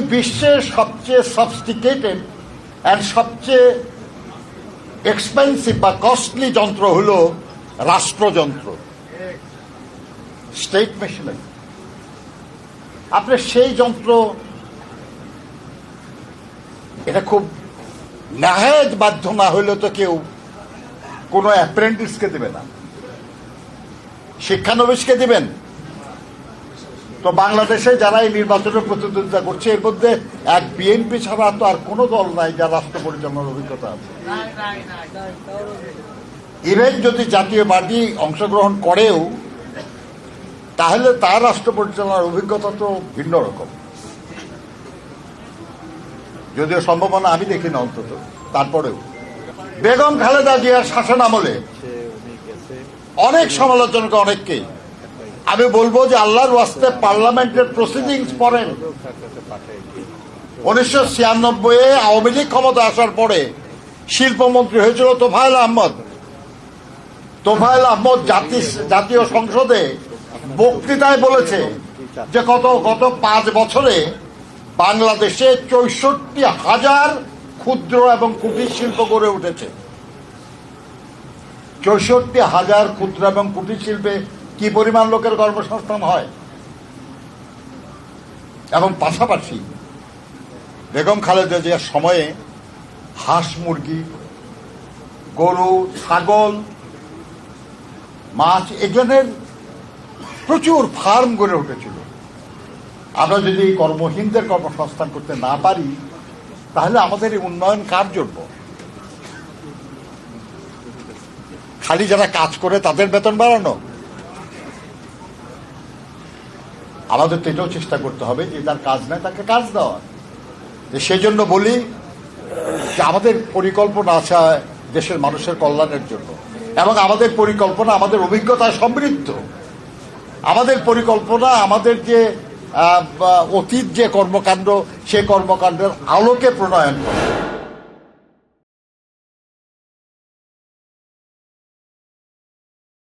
কিন্তু বিশ্বের সবচেয়ে সফস্টিকেটেড অ্যান্ড সবচেয়ে এক্সপেন্সিভ বা কস্টলি যন্ত্র হল রাষ্ট্রযন্ত্র। স্টেট মেশিনারি আপনি সেই যন্ত্র, এটা খুব নাহায়ত বাধ্য না হইলে তো কেউ কোনো অ্যাপ্রেন্টিসকে দেবে না। শিক্ষানবিশকে দিবেন। তো বাংলাদেশে যারা এই নির্বাচনের প্রতিদ্বন্দ্বিতা করছে, এর মধ্যে এক বিএনপি ছাড়া তো আর কোনো দল নাই যার রাষ্ট্র পরিচালনার অভিজ্ঞতা আছে। ইভেন যদি জাতীয় পার্টি অংশগ্রহণ করেও, তাহলে তার রাষ্ট্র পরিচালনার অভিজ্ঞতা তো ভিন্ন রকম। যদিও সম্ভাবনা আমি দেখি না অন্তত, তারপরেও। বেগম খালেদা জিয়ার শাসন আমলে অনেক সমালোচনা অনেককেই আমি বলব যে আল্লাহর ওয়াস্তে পার্লামেন্টের প্রসিডিংস পড়েন উনিশশো ছিয়ানব্বই এ আওয়ামী লীগ ক্ষমতা আসার পরে শিল্পমন্ত্রী হয়েছিল তোফায়েল আহমদ। তোফায়েল আহমদ জাতি জাতীয় সংসদে বক্তৃতায় বলেছে যে গত গত পাঁচ বছরে বাংলাদেশে চৌষট্টি হাজার ক্ষুদ্র এবং কুটির শিল্প গড়ে উঠেছে। চৌষট্টি হাজার ক্ষুদ্র এবং কুটির শিল্পে কি পরিমাণ লোকের কর্মসংস্থান হয়? এবং পাশাপাশি বেগম খালেদা জিয়ার সময়ে হাঁস মুরগি, গরু, ছাগল, মাছ এজনের প্রচুর ফার্ম গড়ে উঠেছিল। আমরা যদি কর্মহীনদের কর্মসংস্থান করতে না পারি, তাহলে আমাদের এই উন্নয়ন কার জন্য? খালি যারা কাজ করে তাদের বেতন বাড়ানো? আমাদের তো এটাও চেষ্টা করতে হবে যে তার কাজ নেয়, তাকে কাজ দেওয়া। যে সেই জন্য বলি যে আমাদের পরিকল্পনা আছে দেশের মানুষের কল্যাণের জন্য। এবং আমাদের পরিকল্পনা, আমাদের অভিজ্ঞতায় সমৃদ্ধ। আমাদের পরিকল্পনা, আমাদের যে অতীত যে কর্মকাণ্ড, সে কর্মকাণ্ডের আলোকে প্রণয়ন করে।